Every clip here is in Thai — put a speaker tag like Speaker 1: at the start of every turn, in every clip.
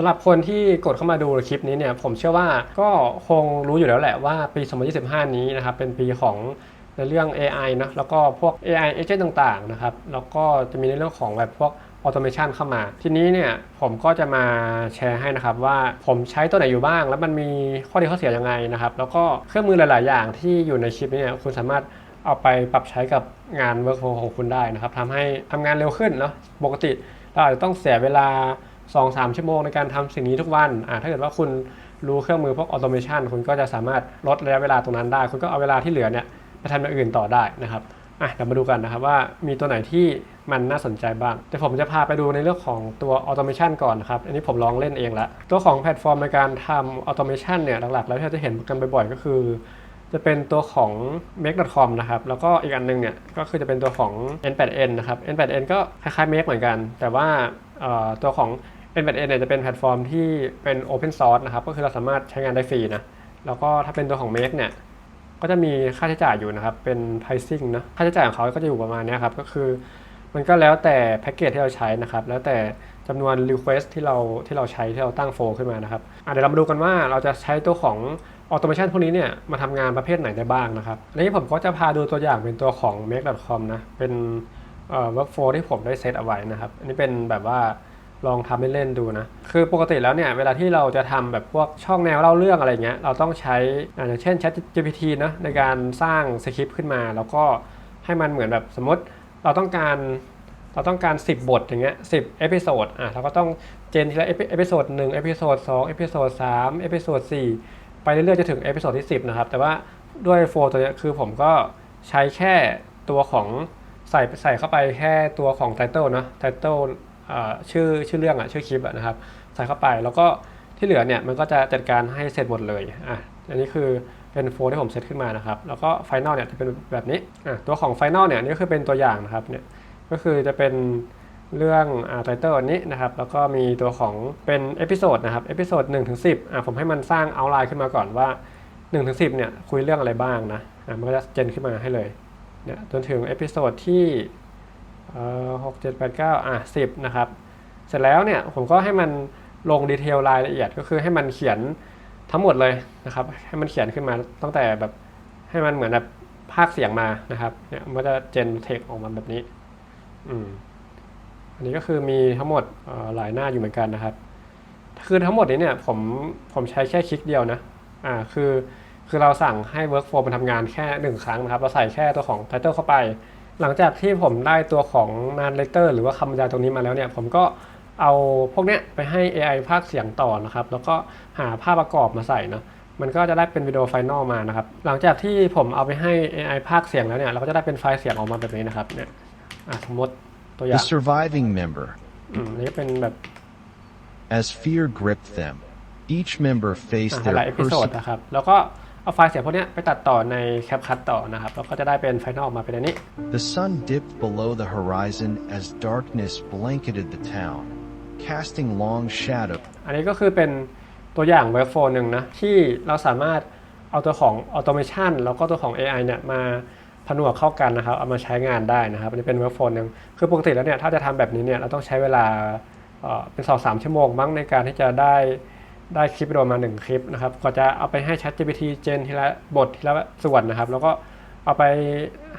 Speaker 1: สำหรับคนที่กดเข้ามาดูคลิปนี้เนี่ยผมเชื่อว่าก็คงรู้อยู่แล้วแหละว่าปี 2025 นี้นะครับเป็นปีของในเรื่อง AI นะแล้วก็พวก AI agent ต่างๆนะครับแล้วก็จะมีในเรื่องของแบบพวก automation เข้ามา ทีนี้เนี่ยผมก็จะมาแชร์ให้นะครับว่าผมใช้ตัวไหนอยู่บ้าง แล้วมันมีข้อดีข้อเสียยังไงนะครับแล้วก็เครื่องมือหลาย ๆ อย่างที่อยู่ในคลิปนี้เนี่ยคุณสามารถเอาไปปรับใช้กับงาน workflow ของคุณได้นะครับทำให้ทำงานเร็วขึ้นเนาะปกติเราอาจจะต้องเสียเวลา 2-3 ชั่วโมงในการทำสิ่งนี้ทุกวันอ่าถ้าเกิดว่าคุณรู้เครื่องมือพวกออโตเมชันคุณก็จะสามารถลดระยะเวลาตรงนั้นได้ คุณก็เอาเวลาที่เหลือเนี่ยไปทำอย่างอื่นต่อได้นะครับอะเดี๋ยวมาดูกันนะครับว่ามีตัวไหนที่มันน่าสนใจบ้างแต่ผมจะพาไปดูในเรื่องของตัวออโตเมชันก่อนนะครับ อันนี้ผมลองเล่นเองละตัวของแพลตฟอร์มในการทำออโตเมชันเนี่ยหลักๆ แล้วที่เราจะเห็นกันบ่อยๆ ก็คือ จะเป็นตัวของ make.com นะครับ แล้วก็อีกอันหนึงเนี่ยก็คือจะเป็นตัวของ n8n นะครับ n8n ก็คล้ายๆ make เหมือนกัน แต่ว่าตัวของ n8n เนี่ยจะเป็นแพลตฟอร์มที่เป็น open source นะครับ ก็คือเราสามารถใช้งานได้ฟรีนะ แล้วก็ถ้าเป็นตัวของ make เนี่ย ก็จะมีค่าใช้จ่ายอยู่นะครับ เป็น pricing นะ ค่าใช้จ่ายของเขาก็จะอยู่ประมาณนี้ครับ ก็คือมันก็แล้วแต่แพ็กเกจที่เราใช้นะครับ แล้วแต่จำนวน request ที่เราที่เราใช้ที่เราตั้งโฟลขึ้นมานะครับเดี๋ยวเรามาดูกันว่าเราจะใช้ตัวของ automation พวกนี้เนี่ยมาทำงานประเภทไหนได้บ้างนะครับอันนี้ผมก็จะพาดูตัวอย่างเป็นตัวของ make.com นะ เป็นเอ่อ workflow ที่ผมได้เซตเอาไว้นะครับ อันนี้เป็นแบบว่า ลองทำเล่นๆดูนะ คือปกติแล้วเนี่ยเวลาที่เราจะทำแบบพวกช่องแนวเล่าเรื่องอะไรเงี้ย เราต้องใช้อ่าอย่างเช่น Chat GPT นะในการสร้างสคริปต์ขึ้นมา แล้วก็ให้มันเหมือนแบบสมมติเราต้องการเราต้องการ 10 บทอย่างเงี้ย10เอพิโซดอะเราก็ต้องเจนทีละเอพิโซด1เอพิโซด2เอพิโซด3เอพิโซด4ไปเรื่อยๆจะถึงเอพิโซดที่ 10 นะครับ แต่ว่าด้วยโฟล์ตัวเนี้ยคือผมก็ใช้แค่ตัวของใส่ใส่เข้าไปแค่ตัวของไตเติลนะไตเติล ชื่อชื่อเรื่องอะชื่อคลิปอะนะครับใส่เข้าไปแล้วก็ที่เหลือเนี่ยมันก็จะจัดการให้เสร็จหมดเลยอะอันนี้คือเป็นโฟล์ที่ผมเซตขึ้นมานะครับแล้วก็ไฟนอลเนี่ยจะเป็นแบบนี้อะตัวของไฟนอลเนี่ยนี่ก็คือเป็นตัวอย่างนะครับเนี่ยก็คือจะเป็นเรื่องอ่าไตเติลอันนี้นะครับแล้วก็มีตัวของเป็นเอพิโซดนะครับเอพิโซดหนึ่งถึงสิบอ่าผมให้มันสร้างเอาไลน์ขึ้นมาก่อนว่า1นถึงสิเนี่ยคุยเรื่องอะไรบ้างนะอ่ามันก็จะเจนขึ้นมาให้เลยเนี่ยจนถึงเอพิโซดที่ เออหกเจ็ดแปดเก้าอะสิบนะครับ เสร็จแล้วเนี่ยผมก็ให้มันลงดีเทลรายละเอียดก็คือให้มันเขียนทั้งหมดเลยนะครับ ให้มันเขียนขึ้นมาตั้งแต่แบบให้มันเหมือนแบบภาคเสียงมานะครับเนี่ยมันจะเจนเทคออกมาแบบนี้อืมอันนี้ก็คือมีทั้งหมดหลายหน้าอยู่เหมือนกันนะครับ คือทั้งหมดนี้เนี่ยผมผมใช้แค่คลิกเดียวนะอ่าคือคือเราสั่งให้ workflow มันทำงานแค่หนึ่งครั้งนะครับ เราใส่แค่ตัวของ title เข้าไป หลังจากที่ผมได้ตัวของ narrator หรือว่าคำบรรยายตรงนี้มาแล้วเนี่ยผมก็เอาพวกเนี้ยไปให้ AI ภาคเสียงต่อนะครับ แล้วก็หาภาพประกอบมาใส่เนาะมันก็จะได้เป็นวิดีโอไฟนอลมานะครับ หลังจากที่ผมเอาไปให้ AI ภาคเสียงแล้วเนี่ยเราก็จะได้เป็นไฟล์เสียงออกมาแบบนี้นะครับเนี่ยอะสมมติตัวอ
Speaker 2: The
Speaker 1: ย่าง
Speaker 2: surviving member,
Speaker 1: อืมอันนี้เป็นแบบ
Speaker 2: as fear gripped them, each member
Speaker 1: อะ
Speaker 2: faced
Speaker 1: แต่
Speaker 2: their
Speaker 1: ละเอพิโซด
Speaker 2: personal
Speaker 1: นะครับแล้วก็ เอาไฟล์เสียงพวกเนี้ยไปตัดต่อในแคปคัตต่อนะครับ แล้วก็จะได้เป็นไฟนอลออกมาเป็นอันนี้
Speaker 2: The sun dipped below the horizon as darkness blanketed the town, casting long shadows
Speaker 1: อันนี้ก็คือเป็นตัวอย่างเว็บโฟนหนึ่งนะ ที่เราสามารถเอาตัวของออโตเมชันแล้วก็ตัวของ AI เนี่ยมาผนวกเข้ากันนะครับ เอามาใช้งานได้นะครับ อันนี้เป็นเว็บโฟนหนึ่งคือปกติแล้วเนี่ย ถ้าจะทำแบบนี้เนี่ย เราต้องใช้เวลาเอ่อเป็นสองสามชั่วโมงมั้งในการที่จะได้ ได้คลิปวิดีโอมาหนึ่งคลิปนะครับก็จะเอาไปให้ Chat GPT เจนทีละบททีละส่วนนะครับ แล้วก็เอาไป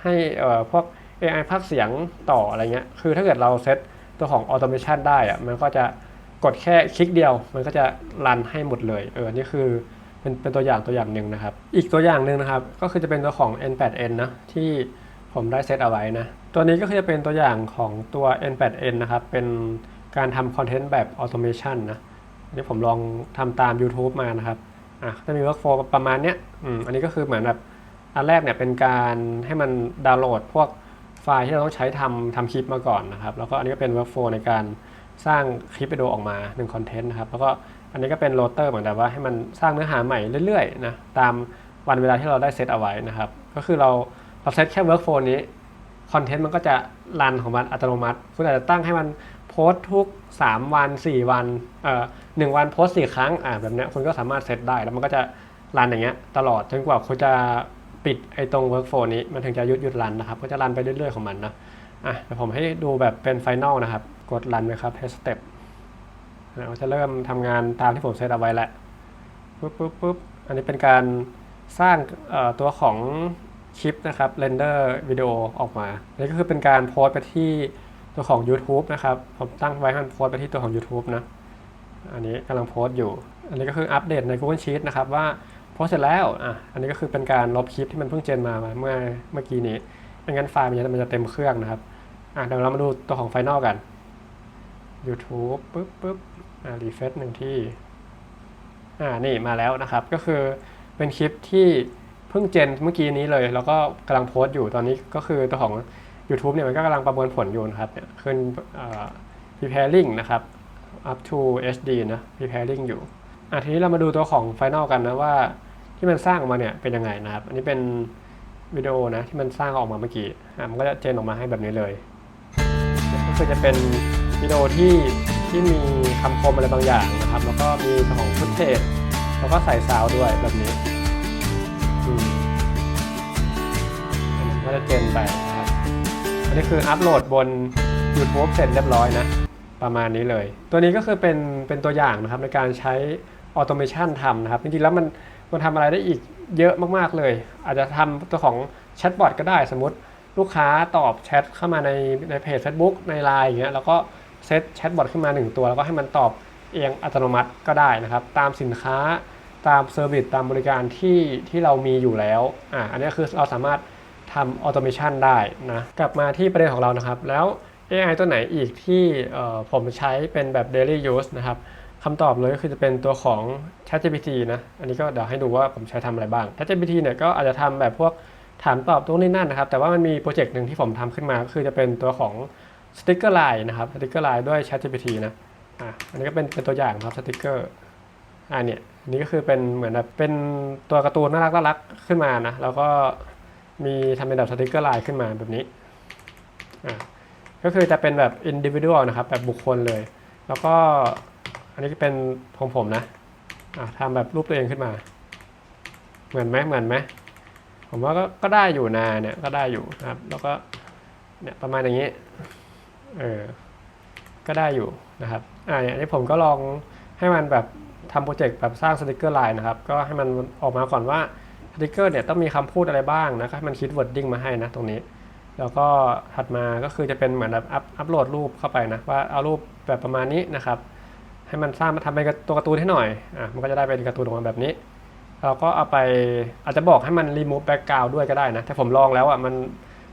Speaker 1: ให้เอ่อพวก AI ภาคเสียงต่ออะไรเงี้ย คือถ้าเกิดเราเซตตัวของออโตเมชันได้อะมันก็จะกดแค่คลิกเดียว มันก็จะรันให้หมดเลย เออ นี่คือเป็นเป็นตัวอย่างตัวอย่างหนึ่งนะครับ อีกตัวอย่างหนึ่งนะครับ ก็คือจะเป็นตัวของ N8N นะ ที่ผมได้เซตเอาไว้นะ ตัวนี้ก็คือจะเป็นตัวอย่างของตัว N8N นะครับ เป็นการทำคอนเทนต์แบบออโตเมชันนะ อันนี้ผมลองทำตาม YouTube มานะครับอะจะมี workflow ประมาณเนี้ยอืมอันนี้ก็คือเหมือนแบบอันแรกเนี่ยเป็นการให้มันดาวน์โหลดพวกไฟล์ที่เราต้องใช้ทำทำคลิปมาก่อนนะครับ แล้วก็อันนี้ก็เป็น workflow ในการสร้างคลิปวิดีโอออกมา1คอนเทนต์นะครับ แล้วก็อันนี้ก็เป็นโรเตอร์เหมือนแบบว่าให้มันสร้างเนื้อหาใหม่เรื่อยๆนะตามวันเวลาที่เราได้เซตเอาไว้นะครับ ก็คือเราเราเซตแค่ workflow นี้คอนเทนต์มันก็จะรันของมันอัตโนมัติ คุณอาจจะตั้งให้มัน สต์ทุก 3 วัน 4 วันเอ่อหนึ่งวันโพสต์สี่ครั้งอ่าแบบเนี้ยคุณก็สามารถเซตได้ แล้วมันก็จะรันอย่างเงี้ยตลอดจนกว่าคุณจะปิดไอ้ตรง workflow นี้มันถึงจะหยุดหยุดรันนะครับ ก็จะรันไปเรื่อยๆของมันนะอะเดี๋ยวผมให้ดูแบบเป็นไฟนอลนะครับ กดรันไปครับ test step เราจะเริ่มทำงานตามที่ผมเซตเอาไว้แหล้วปุ๊บปุ๊บปุ๊บอันนี้เป็นการสร้างเอ่อตัวของคลิปนะครับเรนเดอร์วิดีโอออกมาอันนี้ก็คือเป็นการโพสต์ไปที่ ตัวของ YouTube นะครับ ผมตั้งไว้ให้มันโพสไปที่ตัวของ YouTube นะ อันนี้กำลังโพสอยู่ อันนี้ก็คืออัปเดตใน Google Sheet นะครับว่าโพสเสร็จแล้วอะอันนี้ก็คือเป็นการลบคลิปที่มันเพิ่งเจนมาเมื่อเมื่อกี้นี้ไม่งั้นไฟล์มันจะมันจะเต็มเครื่องนะครับอะเดี๋ยวเรามาดูตัวของไฟนอลกัน YouTube ปุ๊บปุ๊บอ่ารีเฟซหนึ่งที่อ่านี่มาแล้วนะครับ ก็คือเป็นคลิปที่เพิ่งเจนเมื่อกี้นี้เลย แล้วก็กำลังโพสต์อยู่ตอนนี้ก็คือตัวของ YouTube เนี่ยมันก็กำลังประมวลผลอยู่นะครับเนี่ยขึ้น preparing นะครับ up to HD นะ preparing อยู่อะทีนี้เรามาดูตัวของ final กันนะว่าที่มันสร้างออกมาเนี่ยเป็นยังไงนะครับ อันนี้เป็นวิดีโอนะที่มันสร้างออกมาเมื่อกี้อะมันก็จะเจนออกมาให้แบบนี้เลยก็คือจะเป็นวิดีโอที่ที่มีคำคมอะไรบางอย่างนะครับ แล้วก็มีของฟุตเทจแล้วก็ใส่ซาวด้วยแบบนี้อืมอันก็จะเจนไป อันนี้คืออัปโหลดบน YouTube เสร็จเรียบร้อยนะ ประมาณนี้เลย ตัวนี้ก็คือเป็นเป็นตัวอย่างนะครับในการใช้ออโตเมชันทำนะครับ จริงๆแล้วมันมันทำอะไรได้อีกเยอะมากๆเลย อาจจะทำตัวของแชทบอทก็ได้สมมติลูกค้าตอบแชทเข้ามาในในเพจ Facebook ใน Line อย่างเงี้ยแล้วก็เซตแชทบอทขึ้นมา 1 ตัว แล้วก็ให้มันตอบเองอัตโนมัติก็ได้นะครับ ตามสินค้าตามเซอร์วิสตามบริการที่ที่เรามีอยู่แล้วอ่าอันนี้คือเราสามารถ ทำออโตเมชันได้นะ กลับมาที่ประเด็นของเรานะครับ แล้ว AI ตัวไหนอีกที่ผมใช้เป็นแบบ daily use นะครับคำตอบเลยก็คือจะเป็นตัวของ ChatGPT นะ อันนี้ก็เดี๋ยวให้ดูว่าผมใช้ทำอะไรบ้าง ChatGPT เนี่ยก็อาจจะทำแบบพวกถามตอบตรงนี้นั่นนะครับ แต่ว่ามันมีโปรเจกต์หนึ่งที่ผมทำขึ้นมา ก็คือจะเป็นตัวของสติกเกอร์ไลน์นะครับสติกเกอร์ไลน์ด้วย ChatGPT นะอะอันนี้ก็เป็นเป็นตัวอย่างครับสติกเกอร์อ่าเนี่ยนนี้ก็คือเป็นเหมือนแบบเป็นตัวการ์ตูนน่ารักน่ารักขึ้นมานะ แล้วก็ มีทำเป็นแบบสติกเกอร์ไลน์ขึ้นมาแบบนี้อ่าก็คือจะเป็นแบบ individual นะครับ แบบบุคคลเลย แล้วก็อันนี้เป็นของผมนะอะทำแบบรูปตัวเองขึ้นมา เหมือนไหมเหมือนไหมผมว่าก็ก็ได้อยู่นะเนี่ยก็ได้อยู่นะครับ แล้วก็เนี่ยประมาณอย่างนี้เออก็ได้อยู่นะครับอ่าเนี่ยนนี้ผมก็ลองให้มันแบบทำโปรเจกต์แบบสร้างสติกเกอร์ไลน์นะครับ ก็ให้มันออกมาก่อนว่า สติกเกอร์เนี่ยต้องมีคำพูดอะไรบ้างนะก็ให้มันคิด wording มาให้นะตรงนี้ แล้วก็ถัดมาก็คือจะเป็นเหมือนแบบอัพอัพโหลดรูปเข้าไปนะว่าเอารูปแบบประมาณนี้นะครับ ให้มันสร้างมาทำเป็นตัวการ์ตูนให้หน่อยอะมันก็จะได้เป็นการ์ตูนออกมาแบบนี้ เราก็เอาไปอาจจะบอกให้มัน remove background ด้วยก็ได้นะแต่ผมลองแล้วอะมัน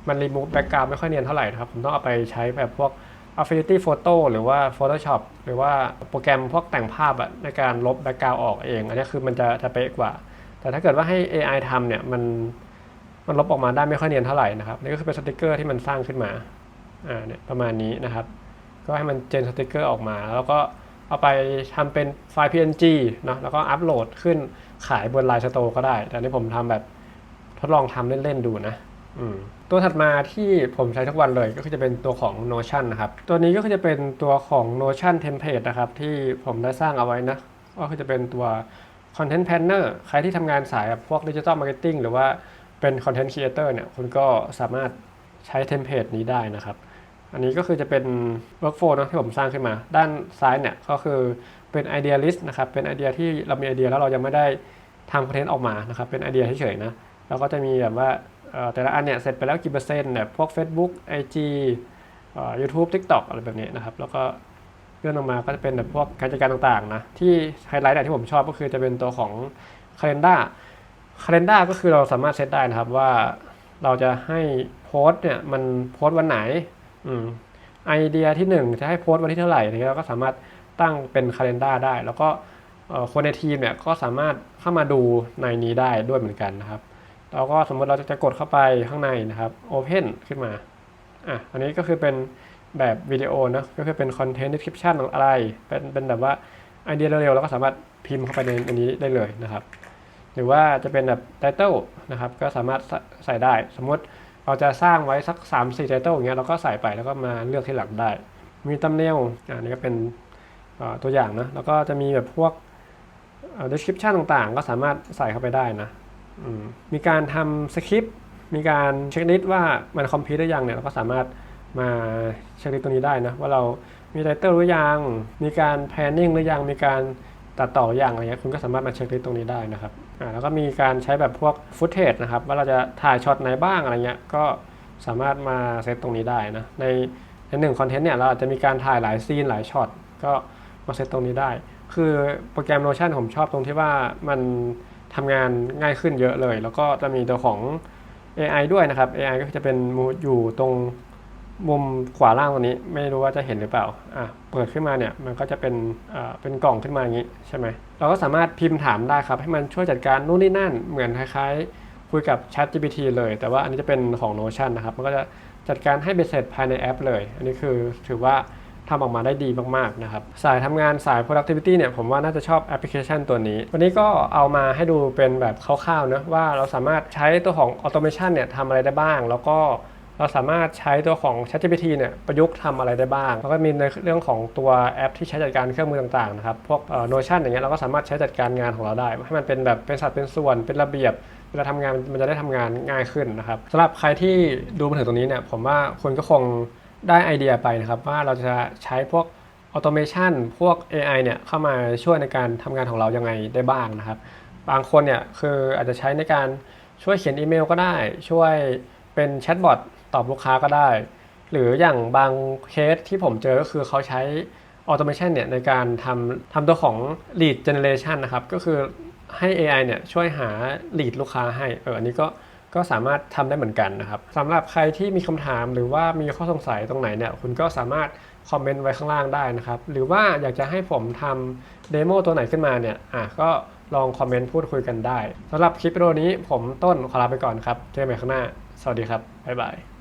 Speaker 1: มัน remove background ไม่ค่อยเนียนเท่าไหร่นะครับผมต้องเอาไปใช้แบบพวก Affinity Photo หรือว่า Photoshop หรือว่าโปรแกรมพวกแต่งภาพอะในการลบ background ออกเอง อันนี้คือมันจะจะเป๊ะกว่า แต่ถ้าเกิดว่าให้ AI ทำเนี่ยมันมันลบออกมาได้ไม่ค่อยเนียนเท่าไหร่นะครับนี่ก็คือเป็นสติกเกอร์ที่มันสร้างขึ้นมาอ่าเนี่ยประมาณนี้นะครับ ก็ให้มันเจนสติกเกอร์ออกมา แล้วก็เอาไปทำเป็นไฟล์ PNG เนอะแล้วก็อัปโหลดขึ้นขายบน Line Store ก็ได้ แต่นี้ผมทำแบบทดลองทำเล่นๆดูนะอืมตัวถัดมาที่ผมใช้ทุกวันเลยก็คือจะเป็นตัวของ Notion นะครับ ตัวนี้ก็คือจะเป็นตัวของ Notion Template นะครับ ที่ผมได้สร้างเอาไว้นะ ก็คือจะเป็นตัว Content Planner ใครที่ทำงานสายแบบพวก Digital Marketing หรือว่าเป็น Content Creator เนี่ยคุณก็สามารถใช้เทมเพลตนี้ได้นะครับ อันนี้ก็คือจะเป็น workflow เนะที่ผมสร้างขึ้นมา ด้านซ้ายเนี่ยก็คือเป็น idea list นะครับ เป็นไอเดียที่เรามีไอเดียแล้วเรายังไม่ได้ทำคอนเทนต์ออกมานะครับ เป็นไอเดียเฉยๆนะ แล้วก็จะมีแบบว่าแต่ละอันเนี่ยเสร็จไปแล้วกี่เปอร์เซ็นต์แบบพวก Facebook IG เอ่อ YouTube TikTok อะไรแบบนี้นะครับ แล้วก็ เลื่อนลงมาก็จะเป็นแบบพวกการจัดการต่างๆนะที่ไฮไลท์เนี่ยที่ผมชอบก็คือจะเป็นตัวของ Calendar Calendar ก็คือเราสามารถเซตได้นะครับว่าเราจะให้โพสต์เนี่ยมันโพสต์วันไหนอืมไอเดียที่หนึ่งจะให้โพสต์วันที่เท่าไหร่เนี่ยเราก็สามารถตั้งเป็น Calendar ได้ แล้วก็คนในทีมเนี่ยก็สามารถเข้ามาดูในนี้ได้ด้วยเหมือนกันนะครับเราก็สมมติเราจะกดเข้าไปข้างในนะครับ Open ขึ้นมาอะอันนี้ก็คือเป็น แบบวิดีโอนะก็คือเป็น Content Description ขอะไร เป็นเป็นแบบว่าไอเดียเร็วๆเราก็สามารถพิมพ์เข้าไปในอันนี้ได้เลยนะครับ หรือว่าจะเป็นแบบ Title นะครับก็สามารถใส่ได้ สมมติเราจะสร้างไว้สัก 3-4 Title อย่างเงี้ยเราก็ใส่ไปแล้วก็มาเลือกที่หลังได้ มีตำเนลอ่านี่ก็เป็นตัวอย่างนะ แล้วก็จะมีแบบพวก description ต่างๆ ก็สามารถใส่เข้าไปได้นะมมีการทำสคริปต์มีการเช็คลิสต์ว่ามันคอมพิวต์ได้ยังเนี่ยเราก็สามารถ มาเช็คลิสต์ตรงนี้ได้นะว่าเรามีไตเติลหรือยัง มีการแพนนิ่งหรือยัง มีการตัดต่ออยังอะไรเงี้ยคุณก็สามารถมาเช็คลิสต์ตรงนี้ได้นะครับอ่าแล้วก็มีการใช้แบบพวกฟุตเทจนะครับว่าเราจะถ่ายช็อตไหนบ้างอะไรเงี้ยก็สามารถมาเซตตรงนี้ได้นะในในหนึ่งคอนเทนต์เนี่ยเราอาจจะมีการถ่ายหลายซีนหลายช็อตก็มาเซตตรงนี้ได้ คือโปรแกรม Notion ผมชอบตรงที่ว่ามันทำงานง่ายขึ้นเยอะเลย แล้วก็จะมีตัวของ AI ด้วยนะครับ AI ก็จะเป็นอยู่ตรง มุมขวาล่างตรงนี้ไม่รู้ว่าจะเห็นหรือเปล่า อะ เปิดขึ้นมาเนี่ยมันก็จะเป็น อ่า เป็นกล่องขึ้นมาอย่างนี้ใช่ไหม เราก็สามารถพิมพ์ถามได้ครับ ให้มันช่วยจัดการนู่นนี่นั่น เหมือนคล้ายๆ คุยกับ Chat GPT เลย แต่ว่าอันนี้จะเป็นของ Notion นะครับ มันก็จะจัดการให้เบ็ดเสร็จภายในแอปเลย อันนี้คือถือว่าทำออกมาได้ดีมากๆนะครับ สายทำงานสาย productivity เนี่ยผมว่าน่าจะชอบแอปพลิเคชันตัวนี้ วันนี้ก็เอามาให้ดูเป็นแบบคร่าวๆนะว่าเราสามารถใช้ตัวของ automation เนี่ยทำอะไรได้บ้าง แล้วก็ เราสามารถใช้ตัวของ ChatGPT เนี่ยประยุกต์ทำอะไรได้บ้าง แล้วก็มีในเรื่องของตัวแอปที่ใช้จัดการเครื่องมือต่างๆนะครับ พวกเอ่อ Notion อย่างเงี้ยเราก็สามารถใช้จัดการงานของเราได้ ให้มันเป็นแบบเป็นสัดเป็นส่วนเป็นระเบียบเวลาทำงานมันจะได้ทำงานง่ายขึ้นนะครับสำหรับใครที่ดูมาถึงตรงนี้เนี่ยผมว่าคุณก็คงได้ไอเดียไปนะครับ ว่าเราจะใช้พวกออโตเมชันพวก AI เนี่ยเข้ามาช่วยในการทำงานของเรายังไงได้บ้างนะครับ บางคนเนี่ยคืออาจจะใช้ในการช่วยเขียนอีเมลก็ได้ ช่วยเป็นแชทบอท ตอบลูกค้าก็ได้ หรืออย่างบางเคสที่ผมเจอก็คือเขาใช้ออโตเมชันเนี่ยในการทำทำตัวของ lead generation นะครับ ก็คือให้ AI เนี่ยช่วยหา lead ลูกค้าให้ เออ อันนี้ก็ก็สามารถทำได้เหมือนกันนะครับสำหรับใครที่มีคำถามหรือว่ามีข้อสงสัยตรงไหนเนี่ย คุณก็สามารถคอมเมนต์ไว้ข้างล่างได้นะครับ หรือว่าอยากจะให้ผมทำเดโมตัวไหนขึ้นมาเนี่ย อะก็ลองคอมเมนต์พูดคุยกันได้สำหรับคลิปวิดีโอนี้ผมต้นขอลาไปก่อนครับ เจอกันใหม่ข้างหน้า สวัสดีครับ บ๊ายบาย